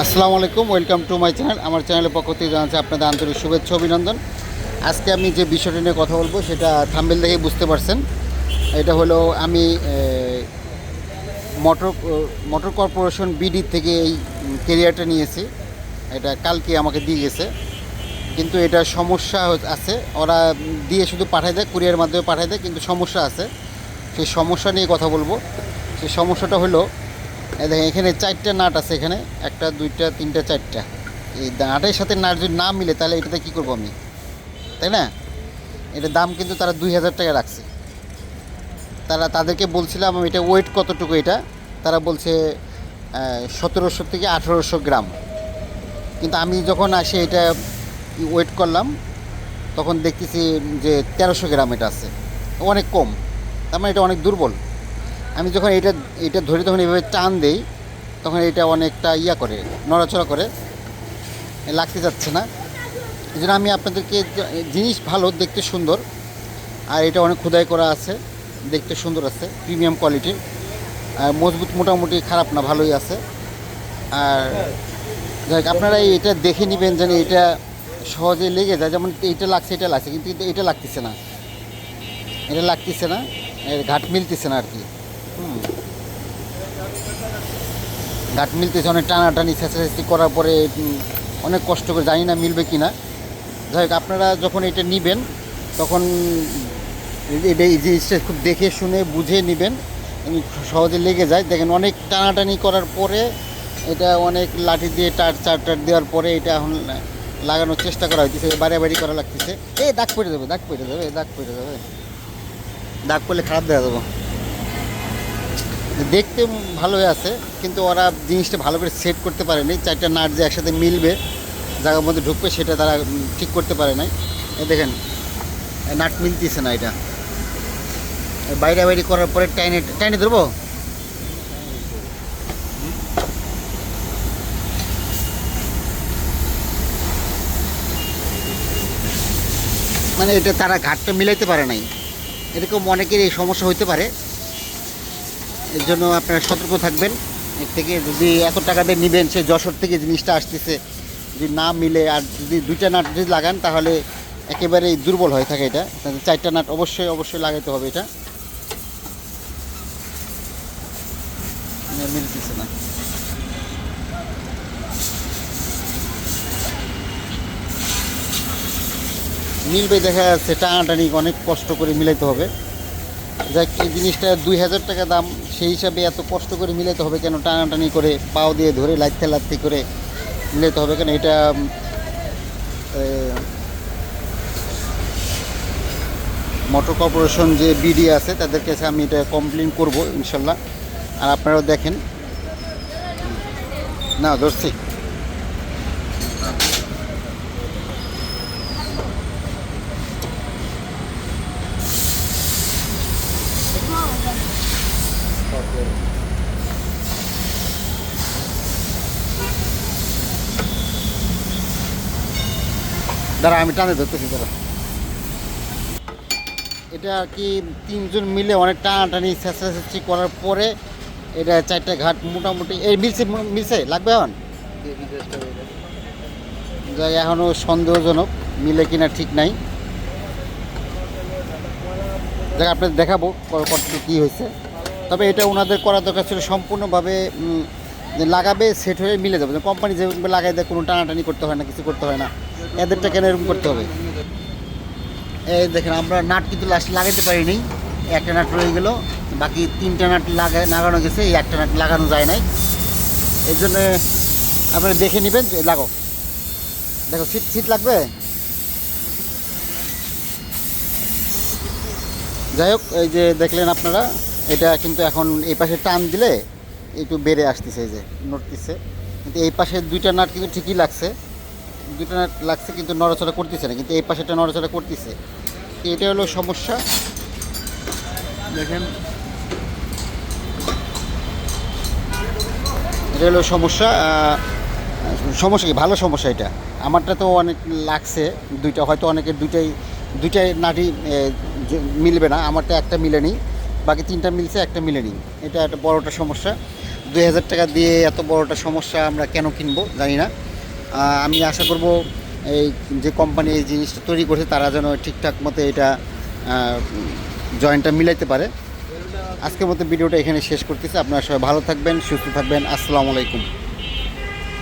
আসসালামু আলাইকুম, welcome to my channel. আমার চ্যানেলের পক্ষ থেকে জানাচ্ছি আপনাদের আন্তরিক শুভেচ্ছা অভিনন্দন। আজকে আমি যে বিষয়টি নিয়ে কথা বলব, সেটা থাম্বেল দেখে বুঝতে পারছেন। এটা হলো আমি মোটর মোটর কর্পোরেশন বিডি থেকে এই কেরিয়ারটা নিয়েছি। এটা কালকে আমাকে দিয়ে গেছে। কিন্তু এটা সমস্যা আছে। ওরা দিয়ে শুধু পাঠায় দেয় কুরিয়ার মাধ্যমে পাঠায় দেয়, কিন্তু সমস্যা আছে। সেই সমস্যা নিয়ে কথা বলব। সেই সমস্যাটা হলো দেখেন, এখানে চারটা নাট আছে এখানে। একটা, দুইটা, তিনটা, চারটা। এই নাটের সাথে নাট যদি না মিলে, তাহলে এটাতে কী করব আমি? তাই না? এটার দাম কিন্তু তারা দুই হাজার টাকা রাখছে। তারা তাদেরকে বলছিলাম আমি এটা ওয়েট কতটুকু এটা? তারা বলছে সতেরোশো থেকে আঠেরোশো গ্রাম। কিন্তু আমি যখন আসে এটা ওয়েট করলাম, তখন দেখতেছি যে তেরোশো গ্রাম এটা আছে। অনেক কম। তার মানে এটা অনেক দুর্বল। আমি যখন এটা এটা ধরে তখন এইভাবে টান দেই, তখন এটা অনেকটা ইয়া করে, নড়াচড়া করে, লাগতে যাচ্ছে না। এই জন্য আমি আপনাদেরকে জিনিস ভালো দেখতে সুন্দর, আর এটা অনেক খোদাই করা আছে, দেখতে সুন্দর আছে, প্রিমিয়াম কোয়ালিটির, আর মজবুত মোটামুটি খারাপ না, ভালোই আছে। আর যাই আপনারা এটা দেখে নেবেন যেন এটা সহজে লেগে যায়, যেমন এইটা লাগছে, এটা লাগছে, কিন্তু এটা লাগতেছে না। এটা লাগতেছে না, এর ঘাট মিলতেছে না আর কি। ঘাট মিলতেছে অনেক টানাটানি চেঁচাচেঁচি করার পরে অনেক কষ্ট করে জানি না মিলবে কি না যাই হোক, আপনারা যখন এটা নেবেন, তখন এটা এই জিনিসটা খুব দেখে শুনে বুঝে নেবেন সহজে লেগে যায়। দেখেন, অনেক টানাটানি করার পরে, এটা অনেক লাঠি দিয়ে টার চার টার দেওয়ার পরে এটা এখন লাগানোর চেষ্টা করা হইতেছে বাড়ি বাড়ি করা লাগতেছে। এই দাগ পড়ে যাবে, দাগ পড়ে যাবে দাগ পড়ে যাবে। দাগ পড়লে খারাপ দেখা যাব। দেখতে ভালোই আছে, কিন্তু ওরা জিনিসটা ভালো করে সেট করতে পারেনি। চারটা নাট যে একসাথে মিলবে, জায়গার মধ্যে ঢুকবে, সেটা তারা ঠিক করতে পারে নাই। দেখেন নাট মিলতেছে না এটা। বাইরে বাইরে করার পরে টাইনে টাইনে ধরবো? মানে এটা তারা ঘাটটা মিলাইতে পারে নাই। এরকম অনেকের এই সমস্যা হইতে পারে। এর জন্য আপনারা সতর্ক থাকবেন। এর থেকে যদি এত টাকা দিয়ে নেবেন সে যশোর থেকে জিনিসটা আসতেছে, যদি না মিলে আর যদি দুইটা নাট যদি লাগান, তাহলে একেবারেই দুর্বল হয়ে থাকে এটা। চারটা নাট অবশ্যই অবশ্যই লাগাইতে হবে এটা। মিলতেছে না। মিলবে, দেখা যাচ্ছে টানাটানি অনেক কষ্ট করে মিলাইতে হবে। যাক, এই জিনিসটা দুই হাজার টাকা দাম, সেই হিসাবে এত কষ্ট করে মিলাতে হবে কেন? টানাটানি করে পাও দিয়ে ধরে লাইতে লাইতে করে মিলাতে হবে কেন? এটা মোটর কর্পোরেশন যে বিডি আছে, তাদের কাছে আমি এটা কমপ্লেন করব, ইনশাল্লাহ। আর আপনারাও দেখেন। না, ধরছি। দাঁড়া, আমি টানে ধরতেছি, দাঁড়া। এটা আর কি তিনজন মিলে অনেক টানাটানি চেঁচাচেঁচি করার পরে এটা চারটা ঘাট মোটামুটি এই মিলছে মিলছে? লাগবে এখন? যাই এখনও সন্দেহজনক, মিলে কিনা ঠিক নাই। যাক, আপনাদের দেখাবো কতটুকু কী হয়েছে। তবে এটা ওনাদের করা দরকার ছিল সম্পূর্ণভাবে যে লাগাবে সেট হয়ে মিলে যাবে। কোম্পানি যেভাবে লাগাই দেয়, কোনো টানাটানি করতে হয় না, কিছু করতে হয় না। এদেরটা কেন এরকম করতে হবে? এই দেখেন, আমরা নাট কিন্তু লাস্ট লাগাইতে পারিনি। একটা নাট রয়ে গেল। বাকি তিনটা নাট লাগা, লাগানো গেছে। এই একটা নাট লাগানো যায় নাই। এই জন্য আপনারা দেখে নেবেন লাগো। দেখো সিট সিট লাগবে? যাই হোক, এই যে দেখলেন আপনারা, এটা কিন্তু এখন এই পাশে টান দিলে একটু বেড়ে আসতেছে, এই যে নড়তেছে। কিন্তু এই পাশে দুইটা নাট কিন্তু ঠিকই লাগছে। দুটো নাট লাগছে কিন্তু নড়াচড়া করতেছে না কিন্তু এই পাশেটা নড়াচড়া করতেছে। এটা হলো সমস্যা। দেখেন। এটা হলো সমস্যা সমস্যা কি? ভালো সমস্যা এটা। আমারটা তো অনেক লাগছে দুইটা হয়তো অনেকের দুইটাই দুইটাই নাটি মিলবে না। আমারটা একটা মিলেনি বাকি তিনটা মিলছে একটা মিলেনি। এটা একটা বড় একটা সমস্যা। দুই হাজার টাকা দিয়ে এত বড়টা সমস্যা আমরা কেন কিনবো জানি না। আমি আশা করব এই যে কোম্পানি এই জিনিসটা তৈরি করছে, তারা যেন ঠিকঠাক মতো এটা জয়েন্টটা মিলাইতে পারে। আজকের মতো ভিডিওটা এখানে শেষ করতেছি। আপনারা সবাই ভালো থাকবেন, সুস্থ থাকবেন। আসসালামু আলাইকুম।